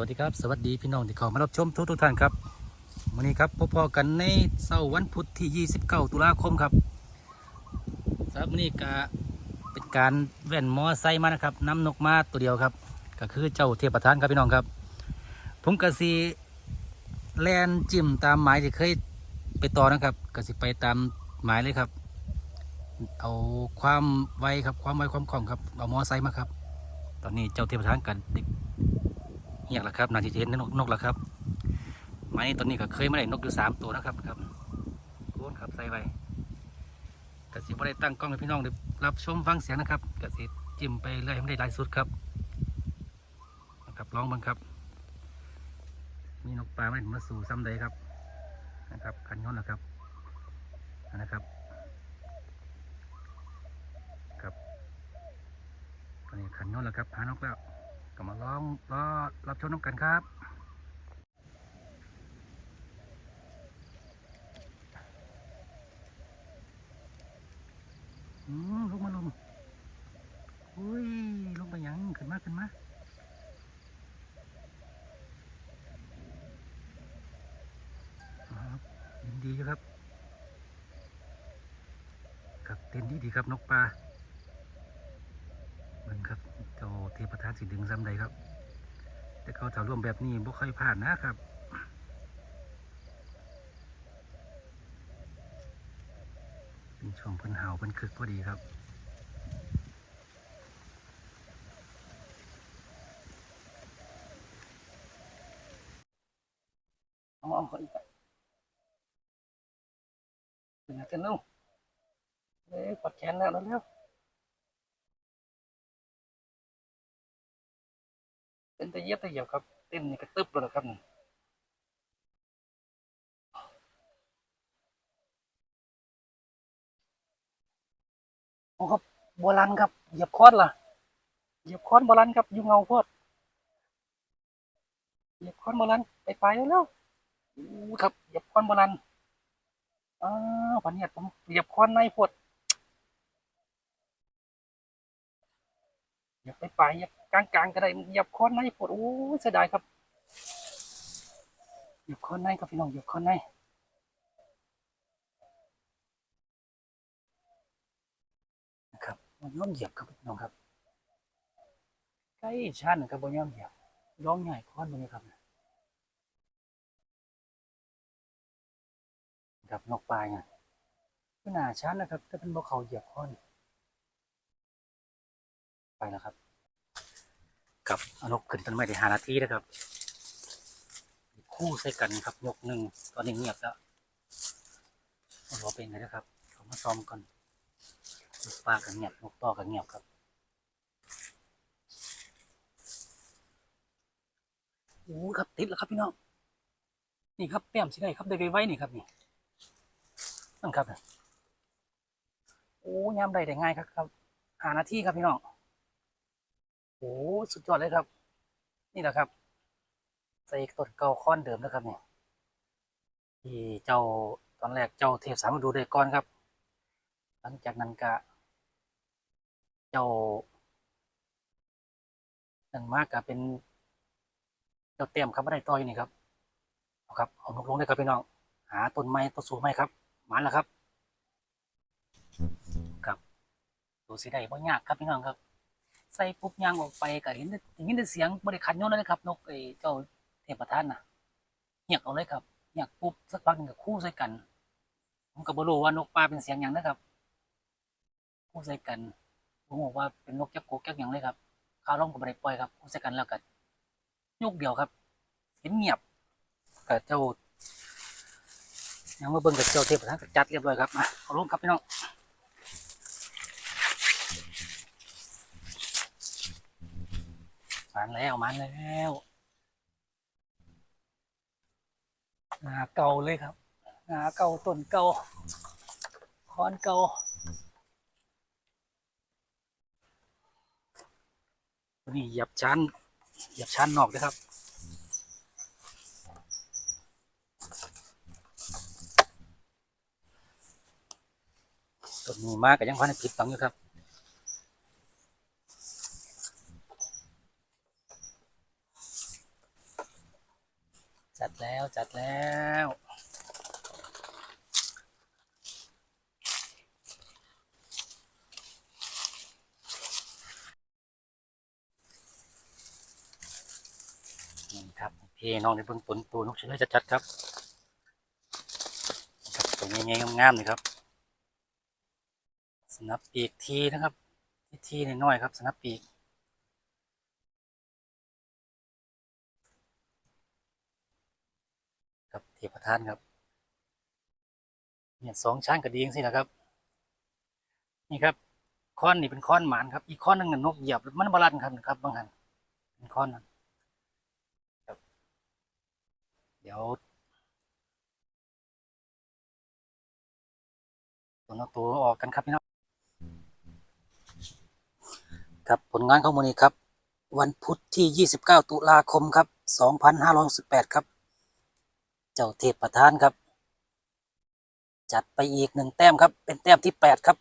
วัสดีครับ สวัสดีพี่น้องที่เข้ามารับชมทุกทุกท่านครับวันนี้ครับพบพอกันในเสาร์วันพุธที่ 29 ตุลาคมครับสำหรับวันนี้ก็เป็นการแว่นมอไซค์มานะครับนำนกมาตัวเดียวครับ ก็คือเจ้าเทพประธานครับพี่น้องครับ ผมกสีแลนจิ้มตามหมายที่เคยไปต่อนะครับกสิไปตามหมายเลยครับ เอาความไวครับความไวความคล่องครับเอามอไซค์มาครับ ตอนนี้เจ้าเทพประธานกัน เด็กเงียบล้วครับนาทีเห็นนกนกล้วครับหมายนี้ตอนนี้ก็เคยมาได้นกอยู่สามตัวนะครับครับโค้นครับใส่ไว้กสิบ่ได้ตั้งกล้องให้พี่น้องได้รับชมฟังเสียงนะครับกระสิจิ้มไปเรื่อยให้มันได้ลายสุดครับนะครับลองบังครับมีนกปลาไม่มาสู่ซ้ำใดครับนะครับขันย้อนแล้วครับนะครับครับตอนนี้ขันย้อนแล้วครับหานกแล้ว ก็มาลองรอรับชมน้ำกันครับลงมาลงอุ้ย ลงไปยัง ขึ้นมา ขึ้นมาดีครับ ครับ เต้นดีดีครับ นกปลา เบิ่งครับเจ้าเทพทาน สิดึงซ้ำใดครับ แต่เขาถ้าร่วมแบบนี้บ่ค่อยผ่านนะครับเป็นช่วงเพิ่นเห่าเพิ่นคึกพอดีครับเอาเอาเขาอีกไปเป็นไงกันลูกเอ้ยกดแขนแล้วแล้ว เต้นตะเยียบตะเยียบครับ เต้นนี่กระตึบเลยนะครับนี่โอ้ครับโบราณครับ เหยียบคอนล่ะเหยียบคอนโบราณครับยุ่งเงาโพดเหยียบคอนโบราณไปไปแล้วแล้วอู้ครับ เหยียบคอนโบราณอ้าวปันเนี่ยผมเหยียบคอนในโพด เหยียบไปไปเหยียบกลางๆก็ได้เหยียบคอนในโพดโอ้เสียดายครับเหยียบคอนในครับพี่น้องเหยียบคอนในนะครับมันย่อมเหยียบครับพี่น้องครับใกล้ชั้นะครับบนย่อมเหยียบร้องใหญ่ค้อนตรงนี้ครับกับนกปลายไงขนาดชั้นนะครับถ้าเป็นบ่เขาเหยียบค้อน ไปแล้วครับ กับอนกขึ้นต้นไม้ได้หานาทีนะครับ คู่ใส่กันครับยกหนึ่งตอนนี้เงียบแล้วรอเป็นไงนะครับเขามาซ้อมก่อนปลากันเงียบนกต่อกันเงียบครับโอ้ครับติดแล้วครับพี่น้องนี่ครับแต้มสิได้ครับได้ไว้นี่ครับนี่นั่นครับโอ้ยามได้ได้ง่ายครับครับหานาทีครับพี่น้อง โอ้สุดยอดเลยครับ นี่แหละครับใส่ต้นเก่าค้อนเดิมนะครับเนี่ยที่เจ้าตอนแรกเจ้าเทพสามดูได้ก่อนครับ หลังจากนั้นก็เจ้านั่นมากก็เป็น เจ้าเต็มครับไม่ได้ต่อยนี่ครับเอาครับเอานกลงเลยครับพี่น้อง หาต้นไม้ต้นสูงไม้ครับมาแล้วครับ ครับดูสิได้บ่ยากครับพี่น้องครับ ใส่ปุ๊บยางออกไปก็เห็นได้ยินแต่เสียงบริขันโยนเลยครับ นกไอ้เจ้าเทพประธานนะเงียบเอาเลยครับเงียบปุ๊บสักพักหนึ่งก็คู่ใส่กัน ผมก็บ่รู้ว่านกปลาเป็นเสียงอย่างนะครับ คู่ใส่กันผมบอกว่าเป็นนกแก๊กโกแก๊กอย่างเลยครับข้าวร้องก็บ่ได้ปล่อยครับคู่ใส่กันแล้วก็ยกเดียวครับ เห็นเงียบกับเจ้ายังมาเบิ่งกับเจ้าเทพประธานก็จัดเรียบร้อยครับมาเอาลงครับพี่น้อง มันแล้วมันแล้วงาเก่าเลยครับงาเก่าต้นเก่าคอนเก่าตัวนี้หยียบชั้นหยียบชั้นนอกเลยครับต้นนี้มากก็ยังพันผิดตังอยู่ครับ ค จัด แล้วจัดแล้วนี่ครับพี่น้องในเบื้องต้นตัวนกชื้อจะจัดครับครับตัวนี้งามๆเลยครับสนับปีกทีนะครับทีทีน้อยๆครับสนับปีก ครับ เทพทานครับ เนี่ยสองช้างกระดิ่งสินะครับ นี่ครับค้อนนี่เป็นค้อนหมานครับ อีกค้อนนึงน่ะนกเหยียบมันบาลันครับครับบางหันเป็นค้อนนั้นครับเดี๋ยวตัวนกตัวออกกันครับพี่น้องครับผลงานของมือนี้ครับ วันพุธที่ 29 ตุลาคมครับ 2568 ครับ เจ้าเทพประธานครับ จัดไปอีกหนึ่งแต้มครับ เป็นแต้มที่แปดครับ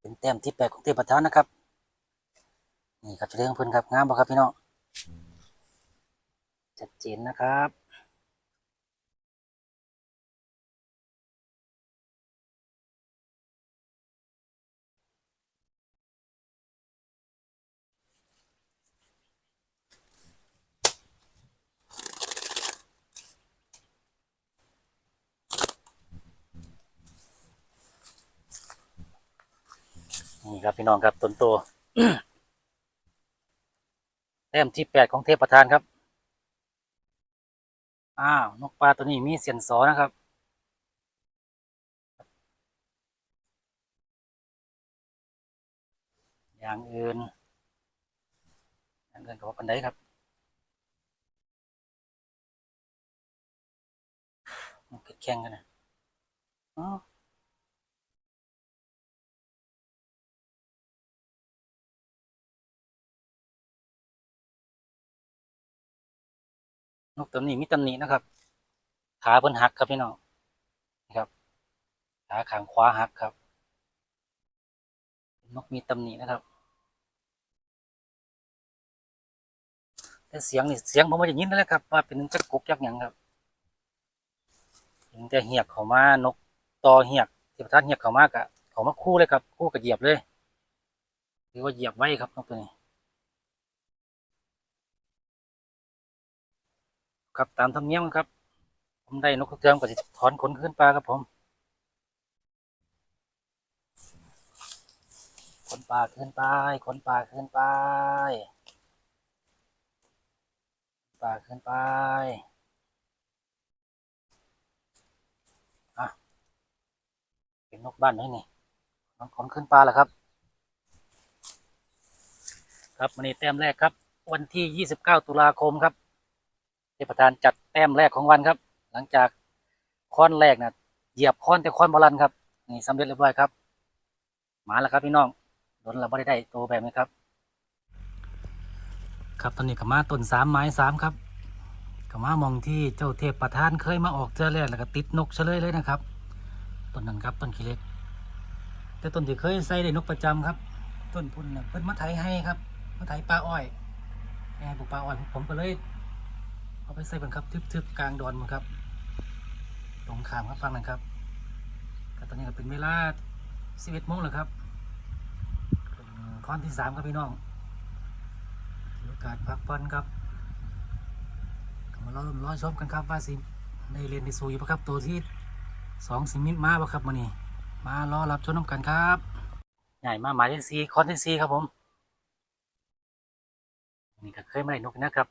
เป็นแต้มที่แปดของเทพประธานนะครับ นี่ครับเรื่องเพื่อนครับงามป่ะครับพี่น้องชัดเจนนะครับ นี่ครับพี่น้องครับต้นโตแต้มที่แปดของเทพประธานครับอ้าวนกปลาตัวนี้มีเสียนสอนะครับอย่างอื่นอย่างอื่นกับว่าปันไดครับมันแข่งกันนะอ๋อ นกตัวนี้มีตำหนินะครับ ขาเพิ่นหักครับพี่น้องนะครับ ขาขางขวาหักครับ นกมีตำหนินะครับแต่เสียงนี่เสียงผมไม่ได้ยินนั่นแหละครับว่าเป็นจักกุกจักหยังครับแต่เหียกเขามานกตอเหียกที่ประธานเหียกเขามากอะเขามาคู่เลยครับ คู่กับเหยียบเลยหรือว่าเหยียบไว้ครับนกตัวนี้ ครับตามธรรมเนียมครับ ผมได้นกกระเทืองก็จะถอนขนขึ้นปลาครับผมขนปลาขึ้นไปขนปลาขึ้นไปปลาขึ้นไปอะเป็นนกบ้านไหมนี่นกขนขึ้นปลาแล้วครับ ครับวันนี้แต้มแรกครับ วันที่ 29 ตุลาคมครับ ประธานจัดแต้มแรกของวันครับ หลังจากค้อนแรกนะเหยียบค้อนแต่ค้อนบอลันครับนี่สำเร็จเรียบร้อยครับมาแล้วครับพี่น้องโดนเราไม่ได้ได้ตัวแบบนี้ครับ ครับตอนนี้กับมาต้นสามไม้สามครับกับมามองที่เจ้าเทพประธานเคยมาออกเจอแรกแล้วก็ติดนกเฉลยเลยนะครับต้นนั้นครับต้นขี้เล็ก แต่ต้นที่เคยใส่ได้นกประจำครับ ต้นพุ่นเนี่ยเพิ่นมาไถให้ครับมาไถปลาอ้อยแอบปลูกปลาอ้อยผมก็เลย เอาไปใส่บังคับทึบๆกลางดอนมันครับตรงขามครับฟังนะครับก็ตอนนี้ก็เป็นเวลา11โมงแล้วครับเป็นข้อนที่สามครับพี่น้องถือโอกาสพักผ่อนครับมารอรอชมกันครับว่าสิในเรียนในสูอยู่ปะครับตัวที่สองสิมิตมาปะครับมานี่มารอรับชมน้ำกันครับใหญ่มาหมายที่สี่คอนที่สี่ครับผมนี่ก็เคยไม่ได้นกนะครับ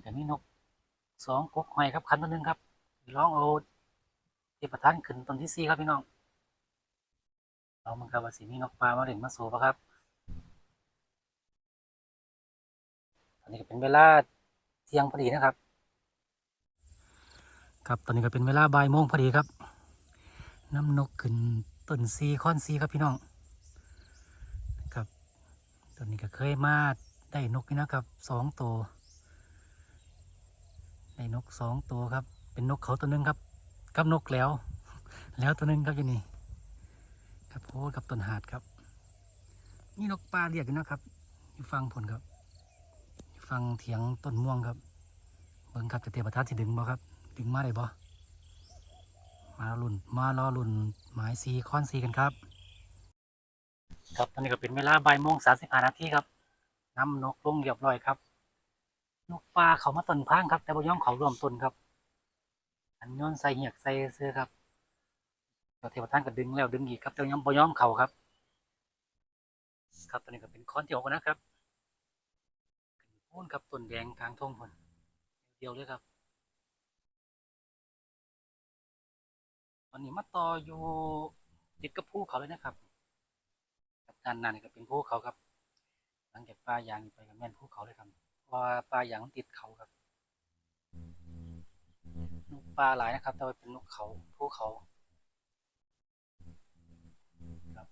นี่ก็มีนกสองกกหอยครับคันตัวหนึ่งครับร้องเอาเทพประธานขึ้นต้นที่สี่ครับพี่น้องเรามันกับว่าสีมีนกปลามาเล่นมาสูบครับตอนนี้ก็เป็นเวลาเที่ยงพอดีนะครับ ครับตอนนี้ก็เป็นเวลาบ่ายโมงพอดีครับ น้ำนกขึ้นต้นซีค้อนซีครับพี่น้องครับตอนนี้ก็เคยมาได้นกนี่นะครับสองตัว ได้นกสองตัวครับ เป็นนกเขาตัวหนึงครับ กับนกแล้ว แล้วตัวหนึงครับอยู่นี่ครับโอ้กับต้นหาดครับ นี่นกปลาเรียกอยู่นะครับอยู่ฟังผลครับฟังเถียงต้นม่วงครับ เบิ่งครับจะเตรียมประทัดสิดึงบ่ครับ ดึงมาได้บ่มาลุ่นมารอลุ่นหมายซีคอนซีกันครับ ครับตอนนี้ก็เป็นเวลาบ่ายโมงสามสิบห้านาทีครับน้ำนกลงเรียบร้อยครับ นกปลาเขามาต้นพังครับ แต่บ่ยอมเขารวมต้นครับ อันย้อนใส่เหียกใส่เสื้อครับเจ้าเทวท่านก็ดึงแล้วดึงอีกครับแต่ยังบ่ยอมเขาครับ ครับตอนนี้ก็เป็นค้อนที่หกนะครับพูนครับต้นแดงกลางทงพนเดียวเลยครับตอนนี้มาต่ออยู่ติดกับภูเขาเลยนะครับกับด้านหน้านี่ก็เป็นภูเขาครับ หลังจากปลายางนี่ไปกับแม่นภูเขาเลยครับ เพราะว่าปลาหยางติดเขาครับนกปลาหลายนะครับ แต่ว่าเป็นนกเขาภูเขาครับ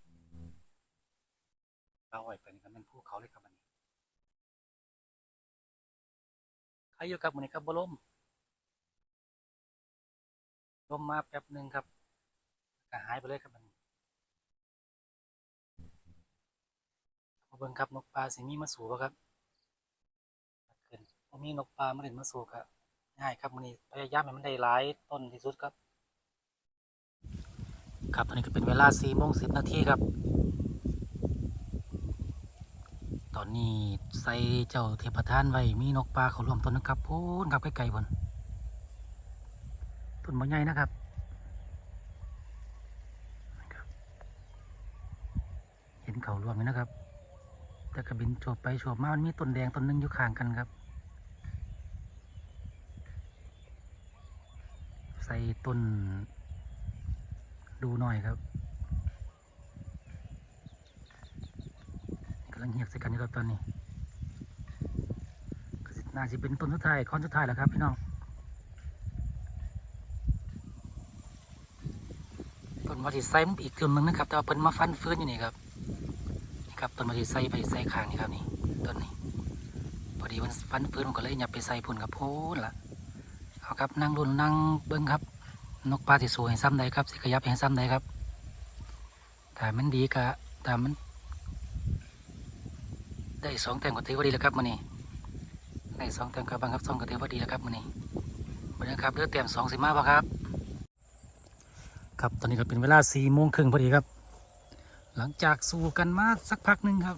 ปลาไหวไปนี่ก็เป็นภูเขาเลยครับอันนี้ใครอยู่กับมันนี้ครับบลมลมมาแป๊บหนึ่งครับก็หายไปเลยครับมันมาเบิ่งครับนกปลาสิมีมาสู่บ่ครับ เกินบ่มีนกปลามาเล่นมาสู่ครับง่ายครับมันนี้พยายามให้มันได้หลายต้นที่สุดครับ ครับตอนนี้ก็เป็นเวลา4โมง10นาทีครับ ตอนนี้ใส่เจ้าเทพทานไว้มีนกปลาเขารวมต้นนะครับพูนครับไกลๆบนต้นมะใหญ่นะครับเห็นเขารวมไหมนะครับ แต่กระบินโฉบไปโฉบมามันมีต้นแดงต้นหนึงอยู่ข้างกันครับ ใส่ต้น ดูหน่อยครับกำลังเหียกใส่กันอยู่ครับตอนนี้น่าจะเป็นต้นสุดท้ายคอนสุดท้ายแล้วครับพี่น้องต้นมาที่ใส่มันอีกต้นหนึงนะครับแต่ว่าเพิ่นมาฟันฟื้นอยู่นี่ครับนี่ครับต้นมาที่ใส่ไปใส่ข้างนี่ครับนี่ต้นนี้พอดีมันฟันฟื้นมันก็เลยหยับไปใส่พุ่นครับพ้นละ เอาครับนั่งรุ่นนั่งเบิ้งครับ นกปลาสิสวยซ้ำใดครับสิขยับเห็นซ้ำใดครับถ้ามันดีกะถ้ามัน ได้สองแต้มก็ถือว่าดีแล้วครับมื้อนี้ได้สองแต้มกับบางครับสองก็ถือว่าดีแล้วครับมื้อนี้มื้อนี้ครับเลือแต้มสองสิมาป่ะครับ ครับตอนนี้ก็เป็นเวลาสี่โมงครึ่งพอดีครับ หลังจากสู้กันมาสักพักหนึ่งครับ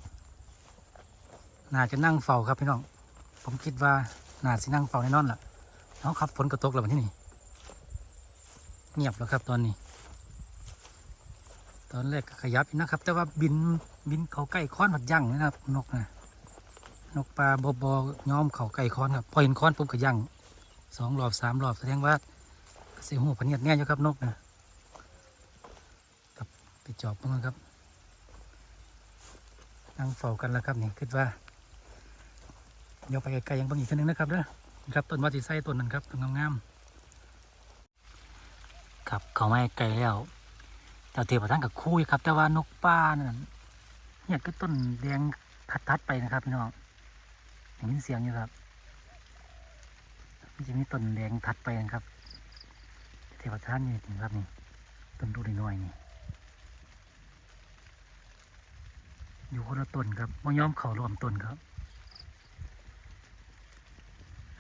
น่าจะนั่งเฝ้าครับพี่น้อง ผมคิดว่าน่าสินั่งเฝ้าแน่นอนล่ะ เอาครับฝนกระตกแล้ววันที่นี่เงียบแล้วครับตอนนี้ ตอนแรกก็ขยับนะครับ แต่ว่าบินบินเขาใกล้ค้อนหัดยั่งนะครับ นกนะนกปลาบอบอยอมเขาใกล้ค้อนครับพอเห็นค้อนปุ๊บก็ยั่งสองรอบสามรอบแสดงว่าเสียหูพเนียดแน่อยู่ครับนกนะครับไปจอบมันครับนั่งเฝ้ากันแล้วครับนี่คิดว่าเดี๋ยวไปไกลๆยังบางอีกทีนึงนะครับเด้อ ครับต้นว่าสีไส้ต้นนั้นครับต้นงามๆครับเขาไม่ไกลแล้วแต่เทียบกับท่านกับคุยครับ แต่ว่านกป้านั่นเนี่ยก็ต้นแดงทัดๆไปนะครับพี่น้องอย่างนี้เสียงอยู่ครับมันจะมีต้นแดงทัดไปนะครับ เทวท่านนี่ถึงครับนี่ต้นดูน้อยๆนี่อยู่คนละต้นครับไม่ยอมเข่ารวมต้นครับ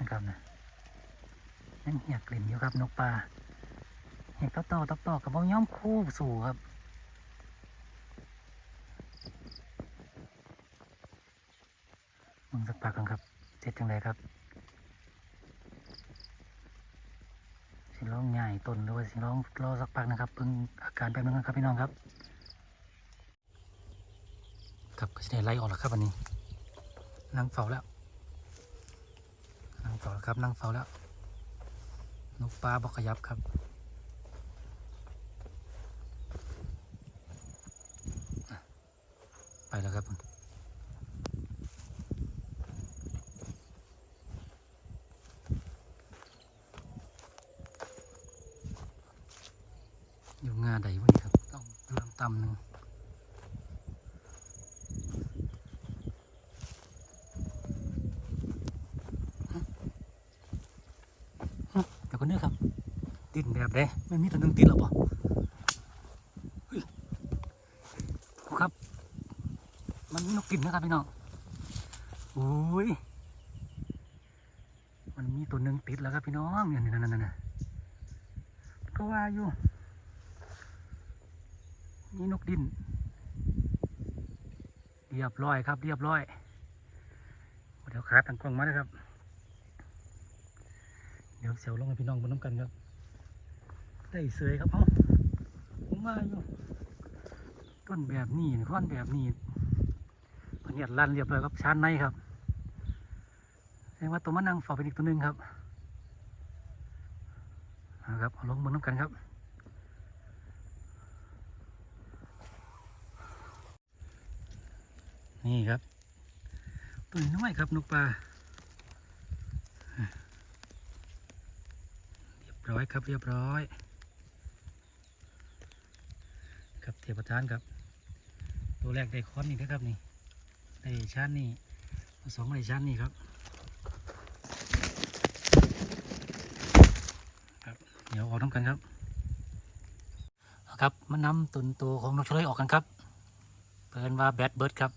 นะครับนะยังเหียกเล่นอยู่ครับนกปลาเหียกต่อต่อต่อต่อกับบ่ย้อมคู่สู่ครับมึงสักปากกันครับเสร็จจังไรครับสิร้องใหญ่ต้นหรือว่าสิร้องรอสักพักนะครับเพิ่งอาการแป๊บนึงครับพี่น้องครับ ครับก็จะได้ไล่ออกแล้วครับวันนี้นั่งเฝ้าแล้ว ครับนั่งเฝ้าแล้ว นกปลาบอกขยับครับ ไปแล้วครับอยู่งาใดวะนี่ครับ ต้องเริ่มต่ำหนึ่งเดี๋ยวคนนี้ครับ ดินแบบ เด้ไม่มีตัวหนึงติดหรอปะเฮ้ยครับ มันมีนกกินนะครับพี่น้องโอ้ยมันมีตัวหนึ่งติดแล้วครับพี่น้องเนี่ยนั่นนั่นนั่นก็ว่าอยู่นี่นกดิน เรียบร้อยครับ เรียบร้อยเดี๋ยวขาตั้งกล้องมาเลยครับ เดี๋ยวเสียวลงให้พี่น้องบนน้ำกันครับ ได้เสยครับเอ้าผมว่าอยู่ต้นแบบนี้ค้อนแบบนี้เพิ่นเนียดลันเรียบร้อยครับชานในครับแสดงว่าตัวมันนั่งฝอเป็นอีกตัวหนึ่งครับเอาครับเอาลงบนน้ำกันครับนี่ครับตัวน้อยครับนกปลาเรียบร้อยครับเรียบร้อย ครับเทียบประธานครับ ตัวแรกได้ค้อนนี่นะครับนี่ได้ชั้นนี่สองได้ชั้นนี่ครับครับ เดี๋ยวออกน้ำกันครับครับมานำตุนตัวของนกเลยออกกันครับเปินว่าแบตเบิร์ดครับ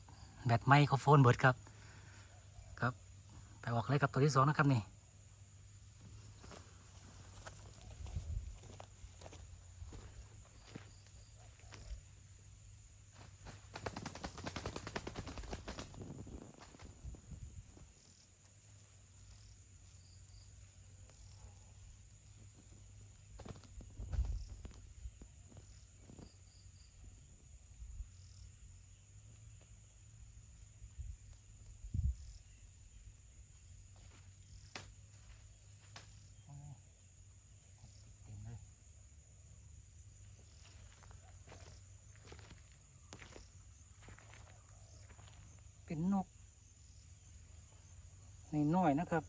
แบตไมโครโฟนเบิร์ดครับครับไปออกเลยกับตัวที่สองนะครับนี่ เป็นนกในน้อยนะครับ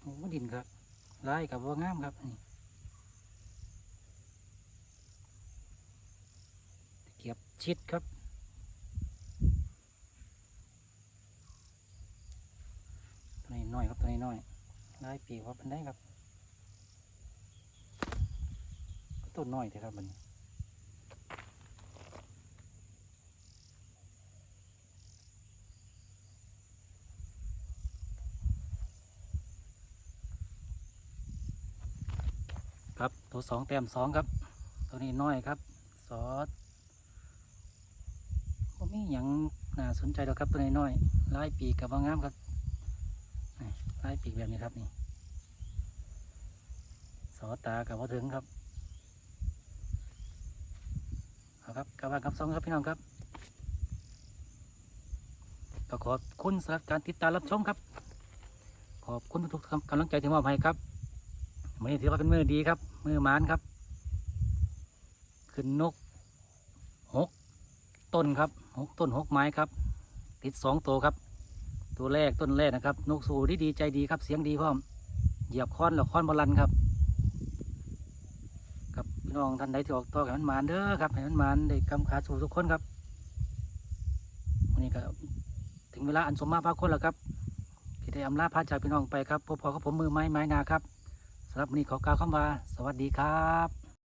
โอ้ดินครับลายกับว่างามครับนี่เก็บชิดครับตัวนี้น้อยครับตัวนี้น้อยลายปีกว่าเป็นได้ครับต้นน้อยเถอะครับมัน ครับตัวสองแต้มสองครับ ตัวนี้น้อยครับซอสก็มีอย่างน่าสนใจหรอกครับตัวนี้น้อยลายปีกกับว่างามครับลายปีกแบบนี้ครับนี่ซอสตากับว่าถึงครับเอาครับกลับบ้ากับซองครับพี่น้องครับก็ขอบคุณสำหรับการติดตามรับชมครับ ขอบคุณทุกกำลังใจที่มอบให้ครับ วันนี้ถือว่าเป็นมือดีครับ มือมานครับ ขึ้นนกหกต้นครับหกต้นหกไม้ครับ ติดสองตัวครับ ตัวแรกต้นแรกนะครับ นกสูดีดีใจดีครับเสียงดีพร้อม เหยียบค้อนแล้วค้อนบอลันครับ ครับพี่น้องท่านใดที่ออกตัวให้มันมานเด้อครับให้มันมานได้กำขาสู่ทุกคนครับวันนี้ก็ถึงเวลาอันสมมาพาคนแล้วครับที่ได้อำลาพาจากพี่น้องไปครับพบพอกับผมมือไม้ไม้นาครับ สำหรับวันนี้ขอกล่าวคำว่า สวัสดีครับ